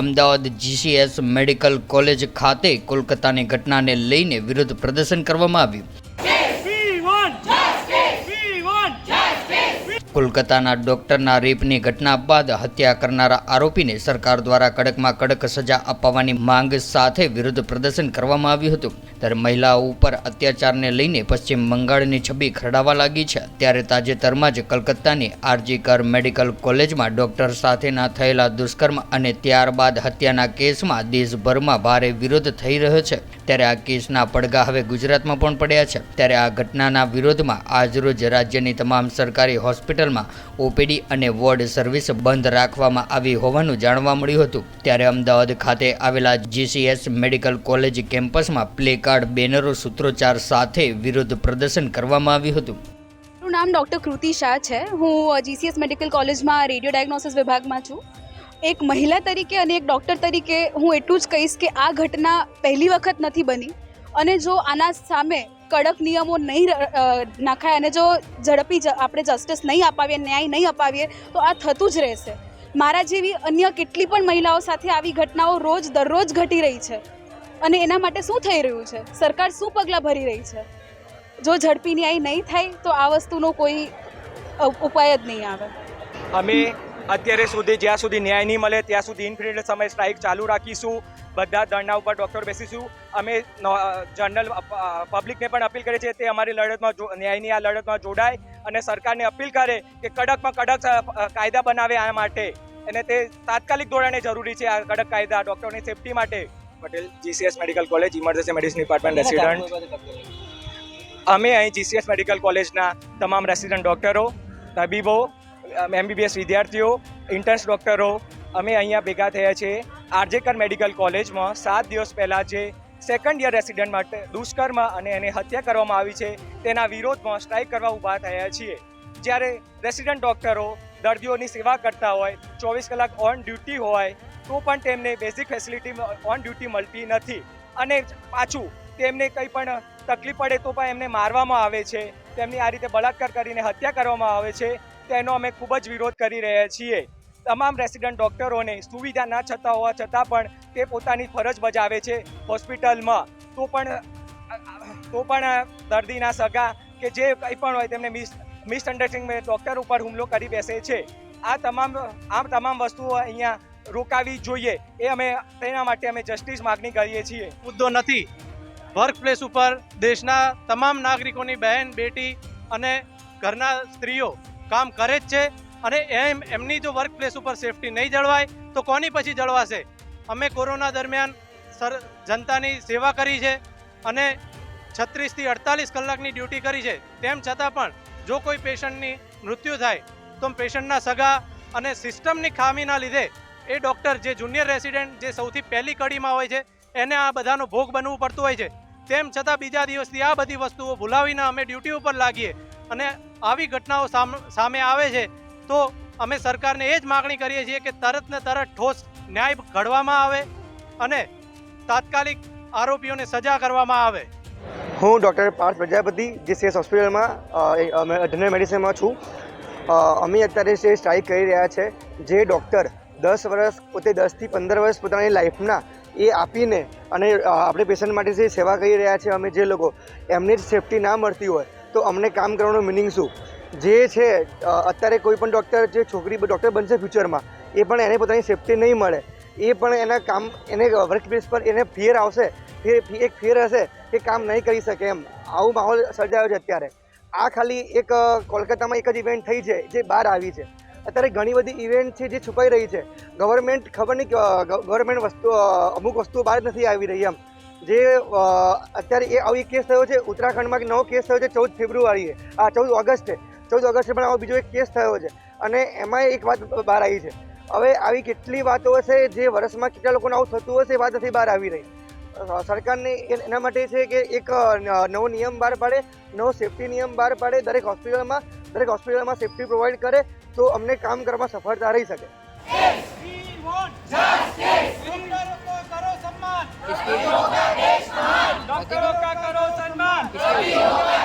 Ahmedabad GCS medical college ખાતે કોલકાતાની ઘટનાને લઈને વિરોધ પ્રદર્શન કરવામાં આવ્યું. કોલકાતાના ડોક્ટરના રેપની ઘટના બાદ હત્યા કરનારા આરોપીને સરકાર દ્વારા કડકમાં કડક સજા અપાવવાની માંગ સાથે વિરુદ્ધ પ્રદર્શન કરવામાં આવ્યું હતું. ત્યારે મહિલાઓ ઉપર અત્યાચારને લઈને પશ્ચિમ બંગાળની છબી ખરડાવા લાગી છે. ત્યારે તાજેતરમાં જ કલકત્તાની આરજી કર મેડિકલ કોલેજમાં ડોક્ટર સાથેના થયેલા દુષ્કર્મ અને ત્યારબાદ હત્યાના કેસમાં દેશભરમાં ભારે વિરોધ થઈ રહ્યો છે. ત્યારે આ કેસના પડઘા હવે ગુજરાતમાં પણ પડ્યા છે. ત્યારે આ ઘટનાના વિરોધમાં આજરોજ રાજ્યની તમામ સરકારી હોસ્પિટલમાં ઓપીડી અને વોર્ડ સર્વિસ બંધ રાખવામાં આવી હોવાનું જાણવા મળ્યું હતું. ત્યારે અમદાવાદ ખાતે આવેલા જીસીએસ મેડિકલ કોલેજ કેમ્પસમાં પ્લેકાર્ડ, બેનરો, સૂત્રોચ્ચાર સાથે વિરોધ પ્રદર્શન કરવામાં આવ્યું હતું. મારું નામ ડૉક્ટર કૃતિ શાહ છે. હું જીસીએસ મેડિકલ કોલેજમાં રેડિયો ડાયગ્નોસિસ વિભાગમાં છું. એક મહિલા તરીકે અને એક ડૉક્ટર તરીકે હું એટલું જ કહીશ કે આ ઘટના પહેલી વખત નથી બની. અને જો આના સામે કડક નિયમો નહીં નાખાય અને જો ઝડપી આપણે જસ્ટિસ નહીં અપાવીએ, ન્યાય નહીં અપાવીએ, તો આ થતું જ રહેશે. મારા જેવી અન્ય કેટલી પણ મહિલાઓ સાથે આવી ઘટનાઓ રોજ દરરોજ ઘટી રહી છે. અને એના માટે શું થઈ રહ્યું છે? સરકાર શું પગલાં ભરી રહી છે? જો ઝડપી ન્યાય નહીં થાય, તો આ વસ્તુનો કોઈ ઉપાય જ નહીં આવે. અમે અત્યારે સુધી જ્યાં સુધી ન્યાય નહીં મળે, ત્યાં સુધી ઇન્ફિનિટ સમય સ્ટ્રાઇક ચાલુ રાખીશું. બધા ધરણા ઉપર ડૉક્ટર બેસીશું. અમે જનરલ પબ્લિકને પણ અપીલ કરીએ છીએ તે અમારી લડતમાં ન્યાયની આ લડતમાં જોડાય અને સરકારને અપીલ કરે કે કડકમાં કડક કાયદા બનાવે આ માટે. અને તે તાત્કાલિક ધોરણે જરૂરી છે આ કડક કાયદા ડૉક્ટરની સેફટી માટે. Patel GCS medical college emergency medicine department resident અમે અહીં જીસીએસ મેડિકલ કોલેજના તમામ રેસિડન્ટ ડૉક્ટરો તબીબો એમબીબીએસ વિદ્યાર્થીઓ ઇન્ટર્ન્સ ડૉક્ટરો અમે અહીંયા ભેગા થયા છીએ આરજેકર મેડિકલ કોલેજમાં સાત દિવસ પહેલાં જે સેકન્ડ યર રેસિડન્ટ માટે દુષ્કર્મ અને એને હત્યા કરવામાં આવી છે, તેના વિરોધમાં સ્ટ્રાઇક કરવા ઊભા થયા છીએ. જ્યારે રેસિડન્ટ ડૉક્ટરો દર્દીઓની સેવા કરતા હોય, ચોવીસ કલાક ઓન ડ્યુટી હોય, તો પણ તેમને બેઝિક ફેસિલિટી ઓન ડ્યુટી મળતી નથી. અને પાછું તેમને કંઈ પણ તકલીફ પડે તો પણ એમને મારવામાં આવે છે. તેમની આ રીતે બળાત્કાર કરીને હત્યા કરવામાં આવે છે. તેનો અમે ખૂબ જ વિરોધ કરી રહ્યા છીએ. તમામ રેસિડન્ટ ડૉક્ટરોને સુવિધા ના છતાં હોવા છતાં પણ તે પોતાની ફરજ બજાવે છે હોસ્પિટલમાં. તો પણ તો પણ દર્દીના સગા કે જે કંઈ પણ હોય તેમને મિસ મિસઅન્ડરસ્ટેન્ડિંગ ડૉક્ટર ઉપર હુમલો કરી બેસે છે. આ તમામ આ તમામ વસ્તુઓ અહીંયા રોકાવી જોઈએ. એ અમે, તેના માટે અમે જસ્ટિસ માગણી કરીએ છીએ. મુદ્દો નથી. વર્ક પ્લેસ ઉપર દેશના તમામ નાગરિકોની બહેન, બેટી અને ઘરના સ્ત્રીઓ કામ કરે જ છે અને એમ એમની જો વર્ક પ્લેસ ઉપર સેફટી નહીં જળવાય, તો કોની પછી જળવાશે? અમે કોરોના દરમિયાન સર, જનતાની સેવા કરી છે અને છત્રીસથી અડતાલીસ કલાકની ડ્યુટી કરી છે. તેમ છતાં પણ જો કોઈ પેશન્ટની મૃત્યુ થાય, તો પેશન્ટના સગા અને સિસ્ટમની ખામીના લીધે એ ડૉક્ટર જે જુનિયર રેસિડેન્ટ જે સૌથી પહેલી કડીમાં હોય છે, એને આ બધાનો ભોગ બનવું પડતું હોય છે. તેમ છતાં બીજા દિવસથી આ બધી વસ્તુઓ ભૂલાવીને અમે ડ્યુટી ઉપર લાગીએ. અને આવી ઘટનાઓ સામ- આવે છે, તો અમે સરકારને એ જ માગણી કરીએ છીએ કે તરત ને તરત ઠોસ ન્યાય ઘડવામાં આવે અને તાત્કાલિક આરોપીઓને સજા કરવામાં આવે. હું ડૉક્ટર પાર્થ પ્રજાપતિ, જે સેસ હોસ્પિટલમાં જનરલ મેડિસિનમાં છું. અમે અત્યારે જે સ્ટ્રાઇક કરી રહ્યા છે, જે ડૉક્ટર દસ વર્ષ, પોતે દસથી પંદર વર્ષ પોતાની લાઈફના એ આપીને અને આપણે પેશન્ટ માટે જે સેવા કરી રહ્યા છે અમે જે લોકો, એમને જ સેફટી ના મળતી હોય તો અમને કામ કરવાનું મિનિંગ શું? જે છે અત્યારે કોઈ પણ ડૉક્ટર જે છોકરી ડૉક્ટર બનશે ફ્યુચરમાં એ પણ એને પોતાની સેફટી નહીં મળે. એ પણ એના કામ, એને વર્ક પ્લેસ પર એને ફિયર આવશે ફિયર એક ફિયર હશે કે કામ નહીં કરી શકે એમ. આવું માહોલ સર્જાયો છે અત્યારે. આ ખાલી એક કોલકાતામાં એક જ ઇવેન્ટ થઈ છે, જે બહાર આવી છે. અત્યારે ઘણી બધી ઇવેન્ટ છે જે છુપાઈ રહી છે. ગવર્મેન્ટ ખબર નહીં ગવર્મેન્ટ વસ્તુ અમુક વસ્તુઓ બહાર નથી આવી રહી એમ. જે અત્યારે એ આવી કેસ થયો છે, ઉત્તરાખંડમાં નવો કેસ થયો છે, ચૌદ ફેબ્રુઆરીએ. આ ચૌદ ઓગસ્ટે. ચૌદ ઓગસ્ટે પણ આવો બીજો એક કેસ થયો છે. અને એમાં એક વાત બહાર આવી છે. હવે આવી કેટલી વાતો હશે, જે વર્ષમાં કેટલા લોકોને આવું થતું હશે, એ વાત નથી બહાર આવી રહી. સરકારને એના માટે છે કે એક નવો નિયમ બહાર પાડે, નવો સેફ્ટી નિયમ બહાર પાડે, દરેક હોસ્પિટલમાં દરેક હોસ્પિટલમાં સેફ્ટી પ્રોવાઈડ કરે, તો અમને કામ કરવામાં સફળતા રહી શકે. કરો કા કરો સન્માન.